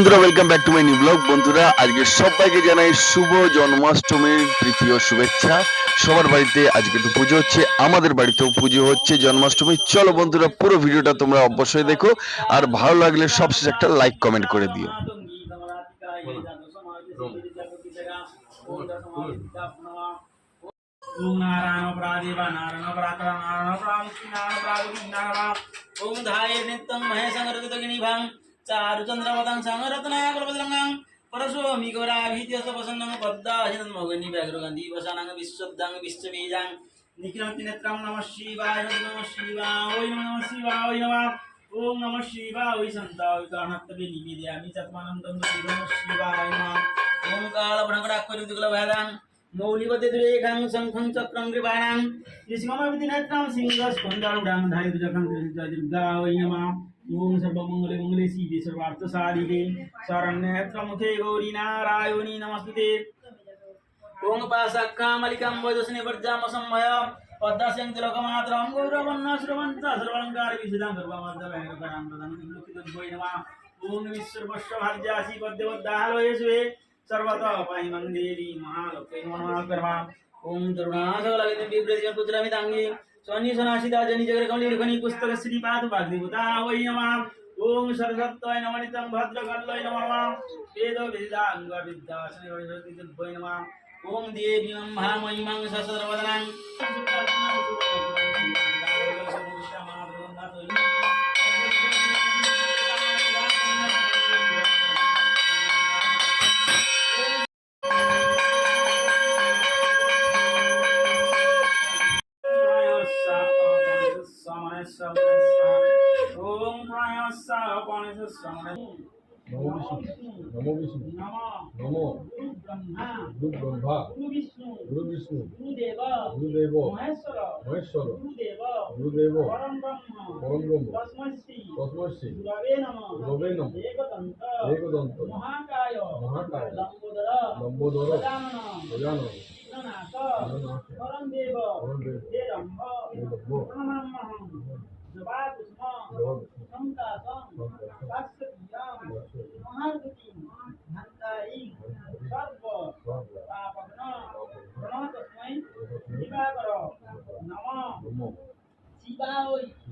বন্ধুরা welcome back to my new blog বন্ধুরা, আজকে সবাইকে জানাই শুভ জন্মাষ্টমীর তৃতীয় শুভেচ্ছা। সবার বাড়িতে আজকে তো পুজো হচ্ছে, আমাদের বাড়িতেও পুজো হচ্ছে জন্মাষ্টমী। চলো বন্ধুরা, পুরো ভিডিওটা তোমরা অবশ্যই দেখো। আর ভালো লাগলে সবশেষ একটা লাইক কমেন্ট করে দিও। ওম చారుచంద్రవదంశం రత్నాకులపదరంగం పరశోమిగౌరాభీతిపసన్నం పద్దాహితన్మోగని వ్యాఘ్రగంధీ వశానాంగ విశ్వద్దాంగ విశ్వబీజాం నిఖిలమతి నేత్రం నమ శివాయ నమ శివాయ నమ శివాయ నమ ఓం నమ శివాయ సంతాయ కాణత్తవే నివేదయామి చత్మానందం నమ శివాయ నమ ఓం కాళ భ్రంకడాక్షరుద్గుల వేదాం शिवाय ओय सन्ताय काणत्तवे निवेदयामि चत्मानन्दं नमः शिवाय नमः ओम कालभ्रंगडाक्वरिदुकुलभेदां मौलिवद्रेखां शङ्खं चक्रं कृपाणां ऋषिममविधिनेत्रं सिंहस्कन्दारुडां धारितजकं दुर्गा वै नमः ॐ सर्वमङ्गले मङ्गले शिवे सर्वार्थसाधिके शरण्यत्रमुखे गौरी नारायणी नमस्ते ॐ पाशाखामलिकां वजस्ने वर्जामसंभय पद्दास्यं तिलकमात्रं गौरवन्नश्रवन्त सर्वलङ्कार विशुदां सर्वमर्दभैरकरां प्रदानं विमुक्तिद्वै नमः ॐ विश्वभस्वभाज्यासि पद्यवद्दाहलोयेष्वे सर्वतः पाहिमं देवी महालक्ष्मी नमः कर्मा ॐ तरुणासकलगितं बिभ्रतिं पुत्रमिताङ्गी स्वनि सनाशिता जनि जगरकमलिखनि पुस्तक श्रीपाद भागदेवता वै नमः ॐ सरस्वत्यै नमनितं भद्रकल्लै नमः वेद वेदाङ्ग विद्यासने वै नमः ॐ देवीं महामहिमां सहस्रवदनां नमो विष्णु नमो गुरु ब्रह्मा गुरु विष्णु गुरुदेव महेश्वर गुरुदेव परम ब्रह्म तस्मय श्री गुरवे नम एकदंत महाकाय लंबोदर गजानन परम देव परम देव हे ब्रह्म परम ब्रह्म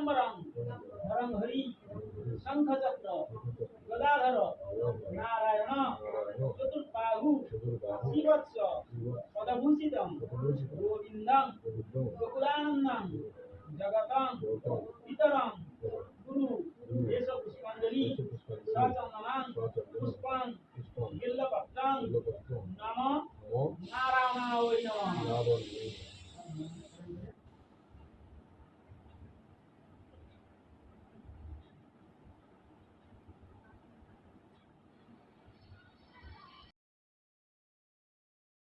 পীতাম্বরং ধরং হরি শঙ্খচক্র গদাধর নারায়ণ চতুর্বাহু শ্রীবৎস পদভূষিতং গোবিন্দং গোকুলানন্দম জগতং পিতরং গুরু এস পুষ্পাঞ্জলি সচন্দনাং